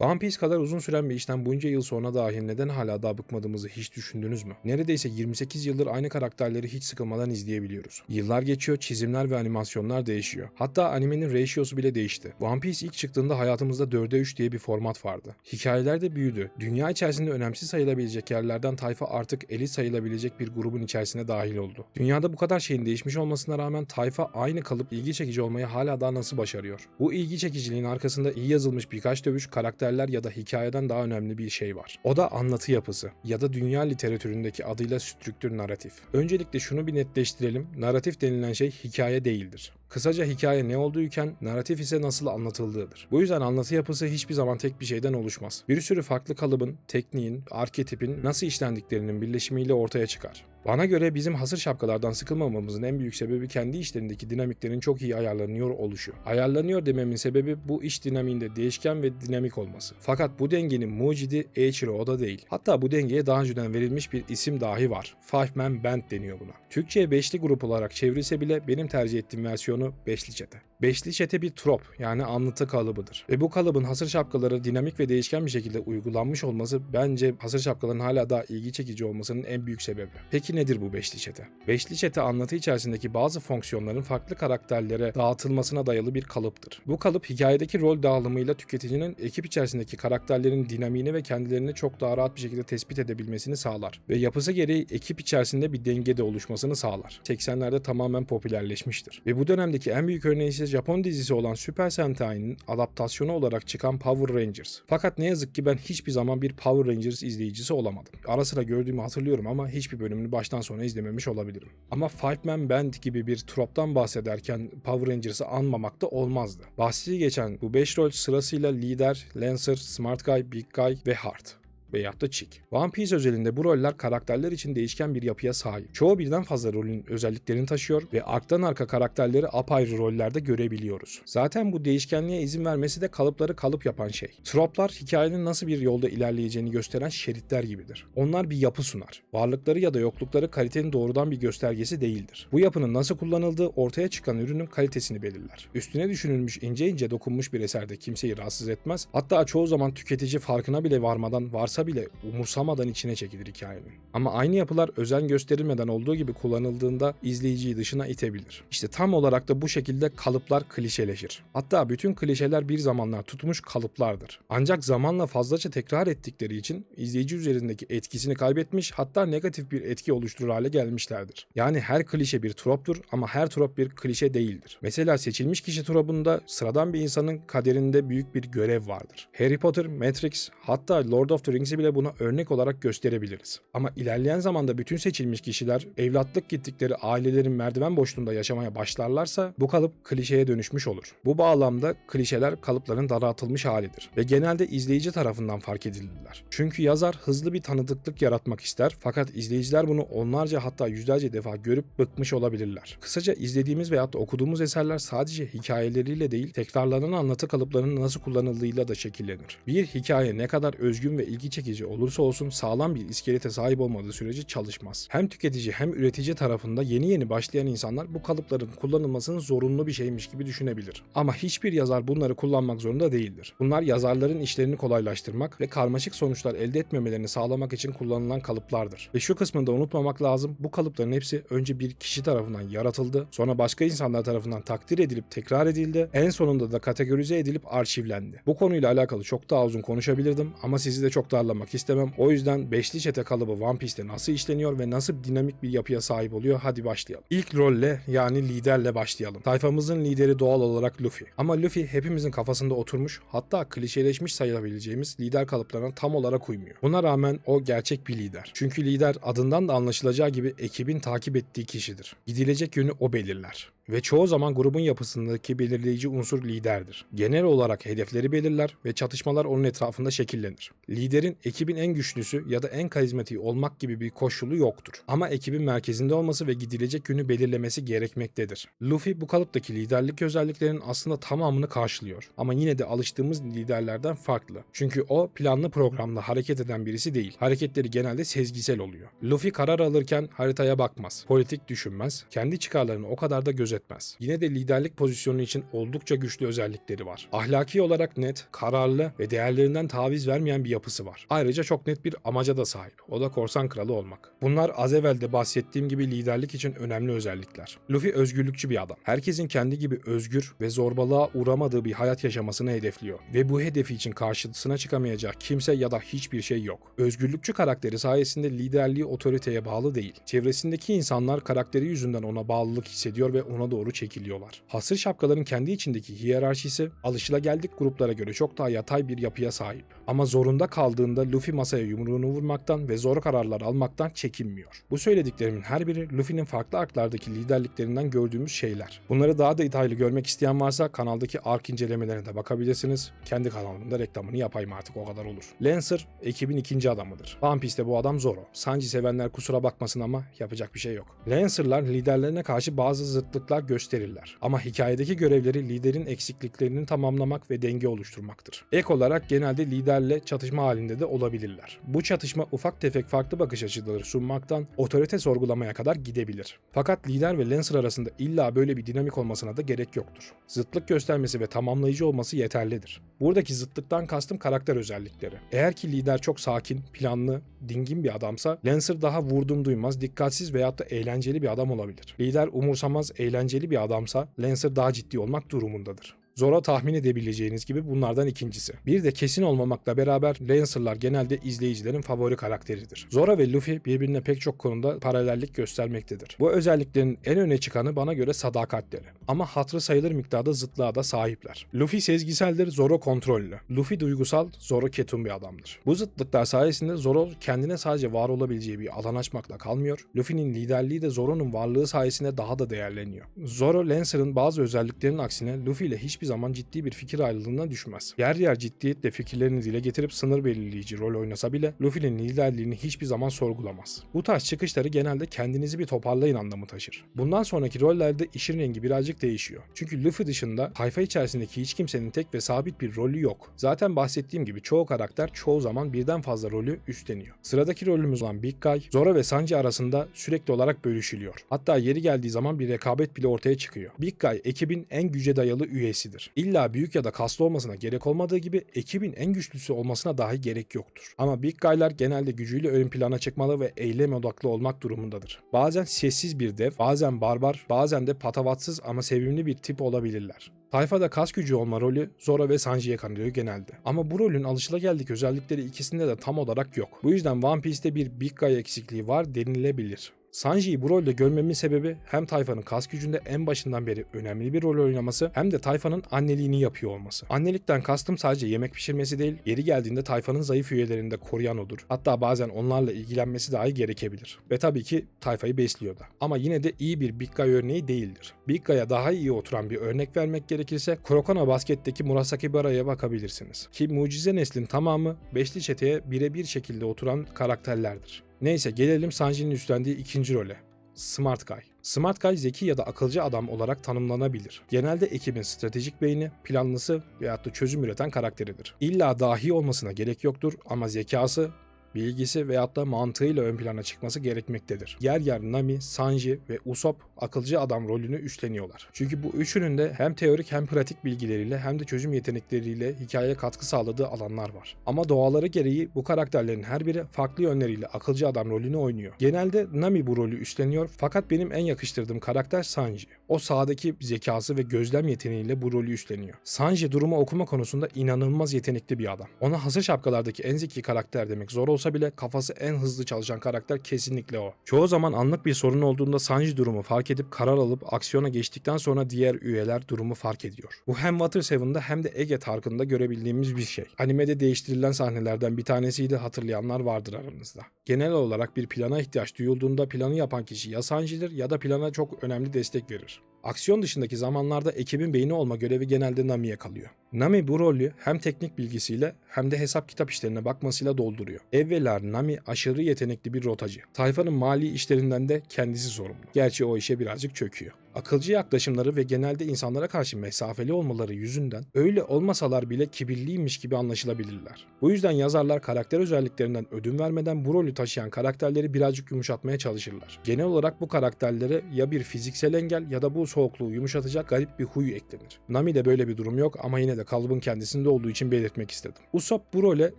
One Piece kadar uzun süren bir işten bunca yıl sonra dahi neden hala daha bıkmadığımızı hiç düşündünüz mü? Neredeyse 28 yıldır aynı karakterleri hiç sıkılmadan izleyebiliyoruz. Yıllar geçiyor, çizimler ve animasyonlar değişiyor. Hatta animenin ratiosu bile değişti. One Piece ilk çıktığında hayatımızda 4'e 3 diye bir format vardı. Hikayeler de büyüdü. Dünya içerisinde önemsiz sayılabilecek yerlerden tayfa artık elit sayılabilecek bir grubun içerisine dahil oldu. Dünyada bu kadar şeyin değişmiş olmasına rağmen tayfa aynı kalıp ilgi çekici olmayı hala daha nasıl başarıyor? Bu ilgi çekiciliğin arkasında iyi yazılmış birkaç dövüş, karakterler ya da hikayeden daha önemli bir şey var. O da anlatı yapısı ya da dünya literatüründeki adıyla strüktür narratif. Öncelikle şunu bir netleştirelim. Narratif denilen şey hikaye değildir. Kısaca hikaye ne olduğuyken narratif ise nasıl anlatıldığıdır. Bu yüzden anlatı yapısı hiçbir zaman tek bir şeyden oluşmaz. Bir sürü farklı kalıbın, tekniğin, arketipin nasıl işlendiklerinin birleşimiyle ortaya çıkar. Bana göre bizim hasır şapkalardan sıkılmamamızın en büyük sebebi kendi işlerindeki dinamiklerin çok iyi ayarlanıyor oluşu. Ayarlanıyor dememin sebebi bu iş dinamiğinde değişken ve dinamik olması. Fakat bu dengenin mucidi Eiichiro Oda değil. Hatta bu dengeye daha önceden verilmiş bir isim dahi var. Five Man Band deniyor buna. Türkçe'ye beşli grup olarak çevrilse bile benim tercih ettiğim versiyonu beşli çete. Beşli çete bir trop yani anlatı kalıbıdır. Ve bu kalıbın hasır şapkaları dinamik ve değişken bir şekilde uygulanmış olması bence hasır şapkaların hala daha ilgi çekici olmasının en büyük sebebi. Peki nedir bu beşli çete? Beşli çete anlatı içerisindeki bazı fonksiyonların farklı karakterlere dağıtılmasına dayalı bir kalıptır. Bu kalıp hikayedeki rol dağılımıyla tüketicinin ekip içerisindeki karakterlerin dinamiğini ve kendilerini çok daha rahat bir şekilde tespit edebilmesini sağlar. Ve yapısı gereği ekip içerisinde bir dengede oluşmasını sağlar. 80'lerde tamamen popülerleşmiştir. Ve bu dönemdeki en büyük örneği ise Japon dizisi olan Super Sentai'nin adaptasyonu olarak çıkan Power Rangers. Fakat ne yazık ki ben hiçbir zaman bir Power Rangers izleyicisi olamadım. Ara sıra gördüğümü hatırlıyorum ama hiçbir bölümünü baştan sona izlememiş olabilirim. Ama Five Man Band gibi bir troptan bahsederken Power Rangers'ı anmamak da olmazdı. Bahsi geçen bu 5 rol sırasıyla Lider, Lancer, Smart Guy, Big Guy ve Heart veyahut da Chick. One Piece özelinde bu roller karakterler için değişken bir yapıya sahip. Çoğu birden fazla rolün özelliklerini taşıyor ve arktan arka karakterleri apayrı rollerde görebiliyoruz. Zaten bu değişkenliğe izin vermesi de kalıpları kalıp yapan şey. Troplar hikayenin nasıl bir yolda ilerleyeceğini gösteren şeritler gibidir. Onlar bir yapı sunar. Varlıkları ya da yoklukları kalitenin doğrudan bir göstergesi değildir. Bu yapının nasıl kullanıldığı ortaya çıkan ürünün kalitesini belirler. Üstüne düşünülmüş ince ince dokunmuş bir eserde kimseyi rahatsız etmez. Hatta çoğu zaman tüketici farkına bile varmadan varsa bile umursamadan içine çekilir hikayenin. Ama aynı yapılar özen gösterilmeden olduğu gibi kullanıldığında izleyiciyi dışına itebilir. İşte tam olarak da bu şekilde kalıplar klişeleşir. Hatta bütün klişeler bir zamanlar tutmuş kalıplardır. Ancak zamanla fazlaca tekrar ettikleri için izleyici üzerindeki etkisini kaybetmiş hatta negatif bir etki oluşturur hale gelmişlerdir. Yani her klişe bir troptur ama her trop bir klişe değildir. Mesela seçilmiş kişi tropunda sıradan bir insanın kaderinde büyük bir görev vardır. Harry Potter, Matrix hatta Lord of the Rings'i bile buna örnek olarak gösterebiliriz. Ama ilerleyen zamanda bütün seçilmiş kişiler evlatlık gittikleri ailelerin merdiven boşluğunda yaşamaya başlarlarsa bu kalıp klişeye dönüşmüş olur. Bu bağlamda klişeler kalıpların daraltılmış halidir ve genelde izleyici tarafından fark edilirler. Çünkü yazar hızlı bir tanıdıklık yaratmak ister fakat izleyiciler bunu onlarca hatta yüzlerce defa görüp bıkmış olabilirler. Kısaca izlediğimiz veyahut da okuduğumuz eserler sadece hikayeleriyle değil tekrarlanan anlatı kalıplarının nasıl kullanıldığıyla da şekillenir. Bir hikaye ne kadar özgün ve ilgi çekici olursa olsun sağlam bir iskelete sahip olmadığı sürece çalışmaz. Hem tüketici hem üretici tarafında yeni yeni başlayan insanlar bu kalıpların kullanılmasını zorunlu bir şeymiş gibi düşünebilir. Ama hiçbir yazar bunları kullanmak zorunda değildir. Bunlar yazarların işlerini kolaylaştırmak ve karmaşık sonuçlar elde etmemelerini sağlamak için kullanılan kalıplardır. Ve şu kısmını da unutmamak lazım. Bu kalıpların hepsi önce bir kişi tarafından yaratıldı, sonra başka insanlar tarafından takdir edilip tekrar edildi, en sonunda da kategorize edilip arşivlendi. Bu konuyla alakalı çok daha uzun konuşabilirdim ama sizi de çok darlamak istemem. O yüzden beşli çete kalıbı One Piece'te nasıl işleniyor ve nasıl dinamik bir yapıya sahip oluyor hadi başlayalım. İlk rolle yani liderle başlayalım. Sayfamızın lideri doğal olarak Luffy. Ama Luffy hepimizin kafasında oturmuş hatta klişeleşmiş sayılabileceğimiz lider kalıplarına tam olarak uymuyor. Buna rağmen o gerçek bir lider. Çünkü lider adından da anlaşılacağı gibi ekibin takip ettiği kişidir. Gidilecek yönü o belirler ve çoğu zaman grubun yapısındaki belirleyici unsur liderdir. Genel olarak hedefleri belirler ve çatışmalar onun etrafında şekillenir. Liderin ekibin en güçlüsü ya da en karizmatiği olmak gibi bir koşulu yoktur. Ama ekibin merkezinde olması ve gidilecek yönü belirlemesi gerekmektedir. Luffy bu kalıptaki liderlik özelliklerinin aslında tamamını karşılıyor. Ama yine de alıştığımız liderlerden farklı. Çünkü o planlı programda hareket eden birisi değil. Hareketleri genelde sezgisel oluyor. Luffy karar alırken haritaya bakmaz. Politik düşünmez. Kendi çıkarlarını o kadar da gözetmez etmez. Yine de liderlik pozisyonu için oldukça güçlü özellikleri var. Ahlaki olarak net, kararlı ve değerlerinden taviz vermeyen bir yapısı var. Ayrıca çok net bir amaca da sahip. O da korsan kralı olmak. Bunlar az evvel de bahsettiğim gibi liderlik için önemli özellikler. Luffy özgürlükçü bir adam. Herkesin kendi gibi özgür ve zorbalığa uğramadığı bir hayat yaşamasını hedefliyor. Ve bu hedefi için karşısına çıkamayacak kimse ya da hiçbir şey yok. Özgürlükçü karakteri sayesinde liderliği otoriteye bağlı değil. Çevresindeki insanlar karakteri yüzünden ona bağlılık hissediyor ve ona doğru çekiliyorlar. Hasır şapkaların kendi içindeki hiyerarşisi alışılageldik gruplara göre çok daha yatay bir yapıya sahip. Ama zorunda kaldığında Luffy masaya yumruğunu vurmaktan ve zor kararlar almaktan çekinmiyor. Bu söylediklerimin her biri Luffy'nin farklı arklardaki liderliklerinden gördüğümüz şeyler. Bunları daha detaylı görmek isteyen varsa kanaldaki ark incelemelerine de bakabilirsiniz. Kendi kanalımda reklamını yapayım artık o kadar olur. Lancer ekibin ikinci adamıdır. One Piece'te bu adam Zoro. Sanji sevenler kusura bakmasın ama yapacak bir şey yok. Lancer'lar liderlerine karşı bazı zıtlıklar gösterirler. Ama hikayedeki görevleri liderin eksikliklerini tamamlamak ve denge oluşturmaktır. Ek olarak genelde liderle çatışma halinde de olabilirler. Bu çatışma ufak tefek farklı bakış açıları sunmaktan otorite sorgulamaya kadar gidebilir. Fakat lider ve Lancer arasında illa böyle bir dinamik olmasına da gerek yoktur. Zıtlık göstermesi ve tamamlayıcı olması yeterlidir. Buradaki zıtlıktan kastım karakter özellikleri. Eğer ki lider çok sakin, planlı, dingin bir adamsa Lancer daha vurdum duymaz, dikkatsiz veyahut da eğlenceli bir adam olabilir. Lider umursamaz, eğlenceli bir adamsa Lancer daha ciddi olmak durumundadır. Zora tahmin edebileceğiniz gibi bunlardan ikincisi. Bir de kesin olmamakla beraber Lancer'lar genelde izleyicilerin favori karakteridir. Zora ve Luffy birbirine pek çok konuda paralellik göstermektedir. Bu özelliklerin en öne çıkanı bana göre sadakatleri. Ama hatırı sayılır miktarda zıtlığa da sahipler. Luffy sezgiseldir, Zoro kontrollü. Luffy duygusal, Zoro ketum bir adamdır. Bu zıtlıklar sayesinde Zoro kendine sadece var olabileceği bir alan açmakla kalmıyor. Luffy'nin liderliği de Zoro'nun varlığı sayesinde daha da değerleniyor. Zoro, Lancer'ın bazı özelliklerinin aksine Luffy ile hiçbir zaman ciddi bir fikir ayrılığına düşmez. Yer yer ciddiyetle fikirlerini dile getirip sınır belirleyici rol oynasa bile Luffy'nin liderliğini hiçbir zaman sorgulamaz. Bu tarz çıkışları genelde kendinizi bir toparlayın anlamı taşır. Bundan sonraki rollerde işin rengi birazcık değişiyor. Çünkü Luffy dışında tayfa içerisindeki hiç kimsenin tek ve sabit bir rolü yok. Zaten bahsettiğim gibi çoğu karakter çoğu zaman birden fazla rolü üstleniyor. Sıradaki rolümüz olan Big Guy, Zoro ve Sanji arasında sürekli olarak bölüşülüyor. Hatta yeri geldiği zaman bir rekabet bile ortaya çıkıyor. Big Guy ekibin en güce dayalı üyesidir. İlla büyük ya da kaslı olmasına gerek olmadığı gibi ekibin en güçlüsü olmasına dahi gerek yoktur. Ama Big Guy'lar genelde gücüyle ön plana çıkmalı ve eylem odaklı olmak durumundadır. Bazen sessiz bir dev, bazen barbar, bazen de patavatsız ama sevimli bir tip olabilirler. Tayfada kas gücü olma rolü Zoro ve Sanji'ye kanılıyor genelde. Ama bu rolün alışılageldik özellikleri ikisinde de tam olarak yok. Bu yüzden One Piece'te bir Big Guy eksikliği var denilebilir. Sanji'yi bu rolde görmemin sebebi hem tayfanın kas gücünde en başından beri önemli bir rol oynaması hem de tayfanın anneliğini yapıyor olması. Annelikten kastım sadece yemek pişirmesi değil, yeri geldiğinde tayfanın zayıf üyelerini de koruyan odur. Hatta bazen onlarla ilgilenmesi dahi gerekebilir. Ve tabii ki tayfayı besliyor da. Ama yine de iyi bir Big Guy örneği değildir. Big Guy'a daha iyi oturan bir örnek vermek gerekirse Kurokona Basket'teki Murasaki Bara'ya bakabilirsiniz. Ki mucize neslin tamamı beşli çeteye birebir şekilde oturan karakterlerdir. Neyse gelelim Sanji'nin üstlendiği ikinci role. Smart Guy. Smart Guy zeki ya da akılcı adam olarak tanımlanabilir. Genelde ekibin stratejik beyni, planlısı veyahut da çözüm üreten karakteridir. İlla dahi olmasına gerek yoktur ama zekası, bilgisi veyahut da mantığıyla ön plana çıkması gerekmektedir. Yer yer Nami, Sanji ve Usopp akılcı adam rolünü üstleniyorlar. Çünkü bu üçünün de hem teorik hem pratik bilgileriyle hem de çözüm yetenekleriyle hikayeye katkı sağladığı alanlar var. Ama doğaları gereği bu karakterlerin her biri farklı yönleriyle akılcı adam rolünü oynuyor. Genelde Nami bu rolü üstleniyor fakat benim en yakıştırdığım karakter Sanji. O sahadaki zekası ve gözlem yeteneğiyle bu rolü üstleniyor. Sanji durumu okuma konusunda inanılmaz yetenekli bir adam. Ona hazır şapkalardaki en zeki karakter demek zor olsa bile kafası en hızlı çalışan karakter kesinlikle o. Çoğu zaman anlık bir sorun olduğunda Sanji durumu fark edip karar alıp aksiyona geçtikten sonra diğer üyeler durumu fark ediyor. Bu hem Water Seven'da hem de Ege Tark'ında görebildiğimiz bir şey. Animede değiştirilen sahnelerden bir tanesiydi hatırlayanlar vardır aranızda. Genel olarak bir plana ihtiyaç duyulduğunda planı yapan kişi ya Sanji'dir ya da plana çok önemli destek verir. Aksiyon dışındaki zamanlarda ekibin beyni olma görevi genelde Nami'ye kalıyor. Nami bu rolü hem teknik bilgisiyle hem de hesap kitap işlerine bakmasıyla dolduruyor. Evvela Nami aşırı yetenekli bir rotacı. Tayfanın mali işlerinden de kendisi sorumlu. Gerçi o işe birazcık çöküyor. Akılcı yaklaşımları ve genelde insanlara karşı mesafeli olmaları yüzünden öyle olmasalar bile kibirliymiş gibi anlaşılabilirler. Bu yüzden yazarlar karakter özelliklerinden ödün vermeden bu rolü taşıyan karakterleri birazcık yumuşatmaya çalışırlar. Genel olarak bu karakterlere ya bir fiziksel engel ya da bu soğukluğu yumuşatacak garip bir huy eklenir. Nami'de böyle bir durum yok ama yine de kalıbın kendisinde olduğu için belirtmek istedim. Usopp bu role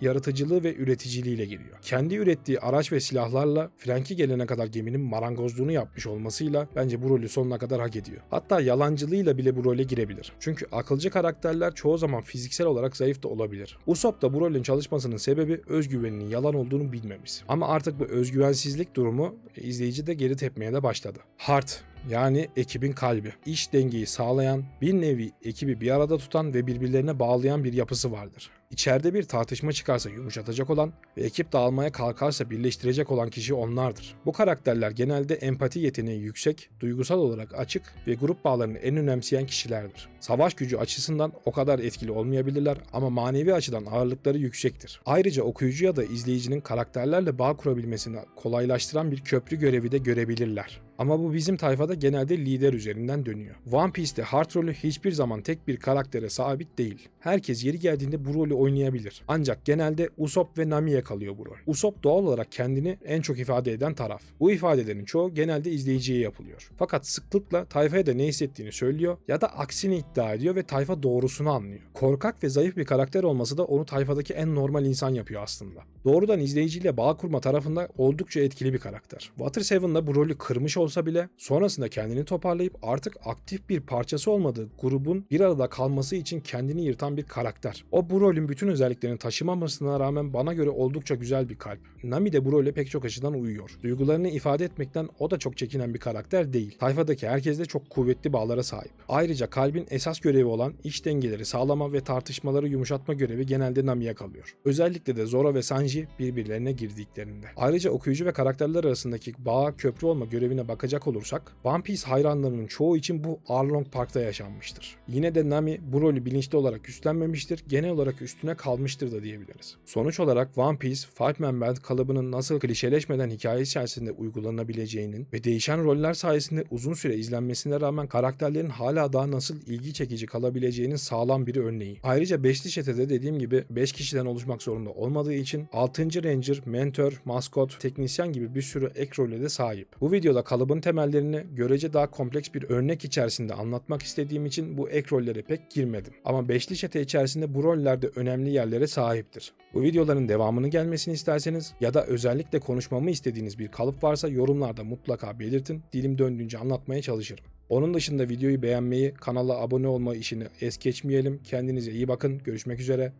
yaratıcılığı ve üreticiliğiyle giriyor. Kendi ürettiği araç ve silahlarla Frank'i gelene kadar geminin marangozluğunu yapmış olmasıyla bence bu rolü sonuna kadar hak ediyor. Hatta yalancılığıyla bile bu role girebilir. Çünkü akılcı karakterler çoğu zaman fiziksel olarak zayıf da olabilir. Usopp da bu rolün çalışmasının sebebi özgüveninin yalan olduğunu bilmemiz. Ama artık bu özgüvensizlik durumu izleyici de geri tepmeye de başladı. Heart yani ekibin kalbi. İş dengeyi sağlayan, bir nevi ekibi bir arada tutan ve birbirlerine bağlayan bir yapısı vardır. İçeride bir tartışma çıkarsa yumuşatacak olan ve ekip dağılmaya kalkarsa birleştirecek olan kişi onlardır. Bu karakterler genelde empati yeteneği yüksek, duygusal olarak açık ve grup bağlarını en önemseyen kişilerdir. Savaş gücü açısından o kadar etkili olmayabilirler ama manevi açıdan ağırlıkları yüksektir. Ayrıca okuyucu ya da izleyicinin karakterlerle bağ kurabilmesini kolaylaştıran bir köprü görevi de görebilirler. Ama bu bizim tayfada genelde lider üzerinden dönüyor. One Piece'te Heart rolü hiçbir zaman tek bir karaktere sabit değil. Herkes yeri geldiğinde bu rolü oynayabilir. Ancak genelde Usopp ve Nami'ye kalıyor bu rol. Usopp doğal olarak kendini en çok ifade eden taraf. Bu ifadelerin çoğu genelde izleyiciye yapılıyor. Fakat sıklıkla tayfaya da ne hissettiğini söylüyor ya da aksini iddia ediyor ve tayfa doğrusunu anlıyor. Korkak ve zayıf bir karakter olması da onu tayfadaki en normal insan yapıyor aslında. Doğrudan izleyiciyle bağ kurma tarafında oldukça etkili bir karakter. Water Seven'da bu rolü kırmış olsa bile sonrasında kendini toparlayıp artık aktif bir parçası olmadığı grubun bir arada kalması için kendini yırtan bir karakter. O bu rolün bütün özelliklerini taşımamasına rağmen bana göre oldukça güzel bir kalp. Nami de bu role pek çok açıdan uyuyor. Duygularını ifade etmekten o da çok çekinen bir karakter değil. Tayfadaki herkes de çok kuvvetli bağlara sahip. Ayrıca kalbin esas görevi olan iç dengeleri sağlama ve tartışmaları yumuşatma görevi genelde Nami'ye kalıyor. Özellikle de Zoro ve Sanji birbirlerine girdiklerinde. Ayrıca okuyucu ve karakterler arasındaki bağ köprü olma görevine bakacak olursak One Piece hayranlarının çoğu için bu Arlong Park'ta yaşanmıştır. Yine de Nami bu rolü bilinçli olarak üstlenmemiştir, genel olarak üstüne kalmıştır da diyebiliriz. Sonuç olarak One Piece, Five Man Band kalıbının nasıl klişeleşmeden hikaye içerisinde uygulanabileceğinin ve değişen roller sayesinde uzun süre izlenmesine rağmen karakterlerin hala daha nasıl ilgi çekici kalabileceğinin sağlam bir örneği. Ayrıca Beşli Çete'de dediğim gibi 5 kişiden oluşmak zorunda olmadığı için 6. Ranger, mentor, maskot, teknisyen gibi bir sürü ek role de sahip. Bu videoda kalıbın temellerini görece daha kompleks bir örnek içerisinde anlatmak istediğim için bu ek rollere pek girmedim. Ama Beşli Çete içerisinde bu rollerde önemli yerlere sahiptir. Bu videoların devamını gelmesini isterseniz ya da özellikle konuşmamı istediğiniz bir kalıp varsa yorumlarda mutlaka belirtin. Dilim döndüğünce anlatmaya çalışırım. Onun dışında videoyu beğenmeyi, kanala abone olma işini es geçmeyelim. Kendinize iyi bakın. Görüşmek üzere.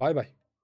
Bay bay.